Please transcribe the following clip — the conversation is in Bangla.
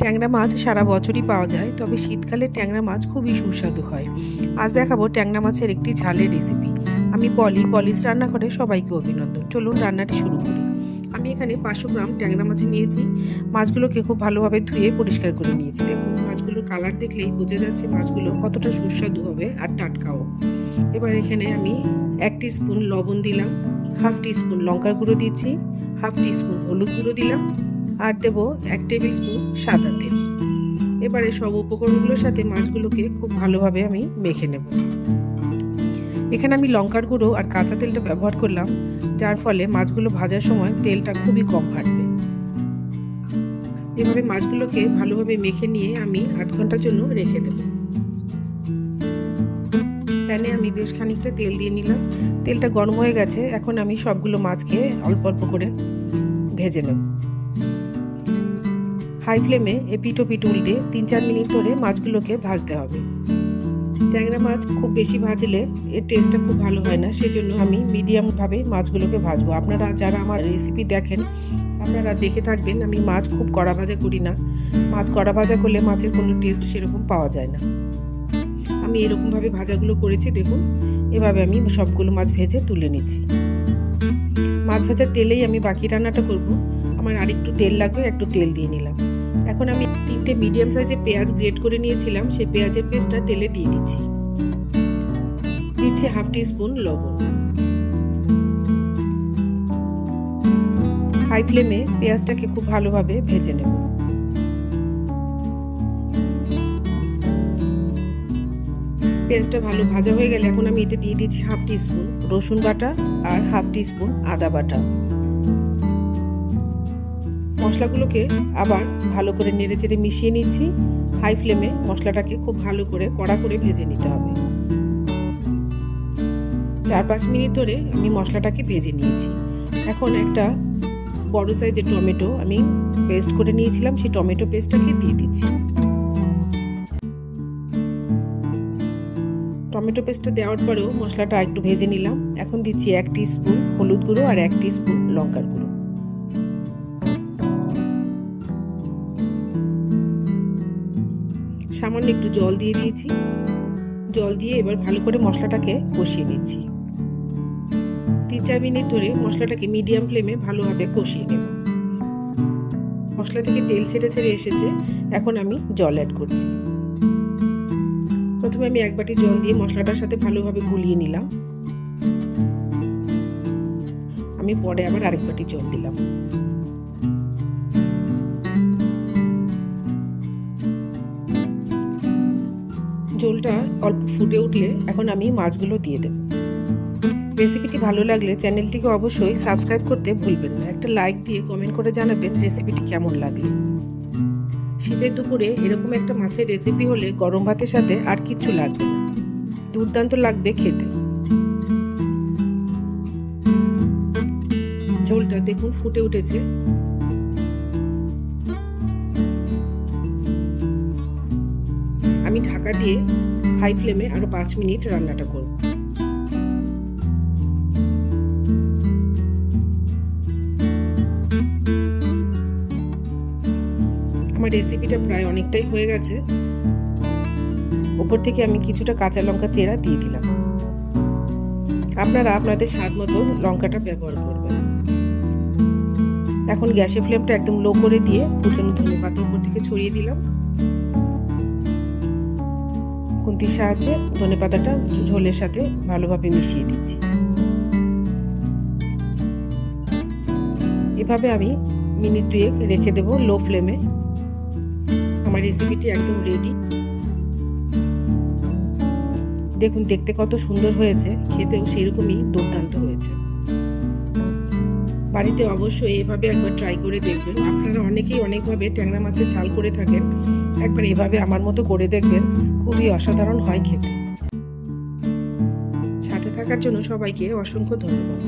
ট্যাংরা মাছ সারা বছরই পাওয়া যায়, তবে শীতকালে ট্যাংরা মাছ খুবই সুস্বাদু হয়। আজ দেখাবো ট্যাংরা মাছের একটি ঝালের রেসিপি আমি পলি পলিস রান্না করে সবাইকে অভিনন্দন। চলুন রান্নাটি শুরু করি। আমি এখানে পাঁচশো গ্রাম ট্যাংরা মাছ নিয়েছি। মাছগুলোকে খুব ভালোভাবে ধুয়ে পরিষ্কার করে নিয়েছি। দেখুন, মাছগুলোর কালার দেখলেই বোঝা যাচ্ছে মাছগুলো কতটা সুস্বাদু হবে আর টাটকাও। এবার এখানে আমি এক স্পুন লবণ দিলাম হাফ স্পুন লঙ্কার গুঁড়ো দিচ্ছি হাফ স্পুন হলুদ গুঁড়ো দিলাম আর দেব এক টেবিল স্পুন সাদা তেল। এবারে সব উপকরণগুলোর সাথে মাছগুলোকে খুব ভালোভাবে আমি মেখে নেব। এখানে আমি লঙ্কার গুঁড়ো আর কাঁচা তেলটা ব্যবহার করলাম, যার ফলে মাছগুলো ভাজার সময় তেলটা খুবই কম ফাটবে এভাবে মাছগুলোকে ভালোভাবে মেখে নিয়ে আমি আধ ঘণ্টার জন্য রেখে দেব। প্যানে আমি বেশ খানিকটা তেল দিয়ে নিলাম। তেলটা গরম হয়ে গেছে, এখন আমি সবগুলো মাছকে অল্প অল্প করে ভেজে নেব। হাই ফ্লেমে এপিট ওপিট উল্টে তিন চার মিনিট ধরে মাছগুলোকে ভাজতে হবে। ট্যাংরা মাছ খুব বেশি ভাজলে এর টেস্টটা খুব ভালো হয় না, সেজন্য আমি মিডিয়ামভাবে মাছগুলোকে ভাজবো। আপনারা যারা আমার রেসিপি দেখেন, আপনারা দেখে থাকবেন, আমি মাছ খুব কড়া ভাজা করি না। মাছ কড়া ভাজা করলে মাছের কোনো টেস্ট সেরকম পাওয়া যায় না। আমি এরকমভাবে ভাজাগুলো করেছি, দেখুন। এভাবে আমি সবগুলো মাছ ভেজে তুলে নিচ্ছি। মাছ ভাজার তেলেই আমি বাকি রান্নাটা করব। আমার আরেকটু তেল লাগবে, একটু তেল দিয়ে নিলাম। এখন আমি তিনটে মিডিয়াম সাইজের পেঁয়াজ গ্রেট করে নিয়েছিলাম, সেই পেঁয়াজের পেস্টটা তেলে দিয়ে দিচ্ছি। দিচ্ছি হাফ টি স্পুন লবণ হাই ফ্লেমে পেঁয়াজটাকে খুব ভালোভাবে ভেজে নেব। পেঁয়াজটা ভালো ভাজা হয়ে গেলে এখন আমি এতে দিয়ে দিচ্ছি হাফ টি স্পুন রসুন বাটা আর হাফ টি স্পুন আদা বাটা। মশলাগুলোকে আবার ভালো করে নেড়ে চেড়ে মিশিয়ে নিচ্ছি। হাই ফ্লেমে মশলাটাকে খুব ভালো করে কড়া করে ভেজে নিতে হবে। চার পাঁচ মিনিট ধরে আমি মশলাটাকে ভেজে নিয়েছি। এখন একটা বড় সাইজের টমেটো আমি পেস্ট করে নিয়েছিলাম, সেই টমেটো পেস্টটাকে দিয়ে দিচ্ছি। টমেটো পেস্টটা দেওয়ার পরেও মশলাটা একটু ভেজে নিলাম। এখন দিচ্ছি এক স্পুন হলুদ গুঁড়ো আর এক স্পুন লঙ্কার গুঁড়ো। সামান্য একটু জল দিয়ে দিয়েছি। জল দিয়ে এবার ভালো করে মশলাটাকে কষিয়ে নিচ্ছি। তিন চার মিনিট ধরে মশলাটাকে মিডিয়াম ফ্লেমে ভালোভাবে কষিয়ে নেব। মশলা থেকে তেল ছেড়ে ছেড়ে এসেছে, এখন আমি জল অ্যাড করছি। প্রথমে আমি এক বাটি জল দিয়ে মশলাটার সাথে ভালোভাবে গুলিয়ে নিলাম। আমি পরে আবার আরেক বাটি জল দিলাম। ঝোলটা অল্প ফুটে উঠলে এখন আমি মাছগুলো দিয়ে দেব। রেসিপিটি ভালো লাগলে চ্যানেলটিকে অবশ্যই সাবস্ক্রাইব করতে ভুলবেন না। একটা লাইক দিয়ে কমেন্ট করে জানাবেন রেসিপিটি কেমন লাগল। শীতের দুপুরে এরকম একটা মাছের রেসিপি হলে গরম ভাতের সাথে আর কিচ্ছু লাগবে না। দুর্দান্ত লাগবে খেতে। ঝোলটা দেখুন ফুটে উঠেছে। আমি ঢাকা দিয়ে হাই ফ্লেমে আরও পাঁচ মিনিট রান্নাটা করব। আমার রেসিপিটা প্রায় অনেকটাই হয়ে গেছে। ওপর থেকে আমি কিছুটা কাঁচা লঙ্কা চেরা দিয়ে দিলাম। আপনারা আপনাদের স্বাদ মতো লঙ্কাটা ব্যবহার করবেন। এখন গ্যাসের ফ্লেমটা একদম লো করে দিয়ে কুচনো ধনে পাতা উপর থেকে ছড়িয়ে দিলাম। খুন্তির সাহায্যে ধনে পাতাটা ঝোলের সাথে ভালোভাবে মিশিয়ে দিচ্ছি। এভাবে আমি মিনিট দুয়েক রেখে দেব লো ফ্লেমে। আমার রেসিপিটি একদম রেডি দেখুন, দেখতে কত সুন্দর হয়েছে, খেতেও সেরকমই দুর্দান্ত হয়েছে। বাড়িতে অবশ্যই এভাবে একবার ট্রাই করে দেখবেন। আপনারা অনেকেই অনেকভাবে ট্যাংরা মাছের ঝাল করে থাকেন। একবার এভাবে আমার মতো করে দেখবেন, খুবই অসাধারণ হয় খেতে। সাথে থাকার জন্য সবাইকে অসংখ্য ধন্যবাদ।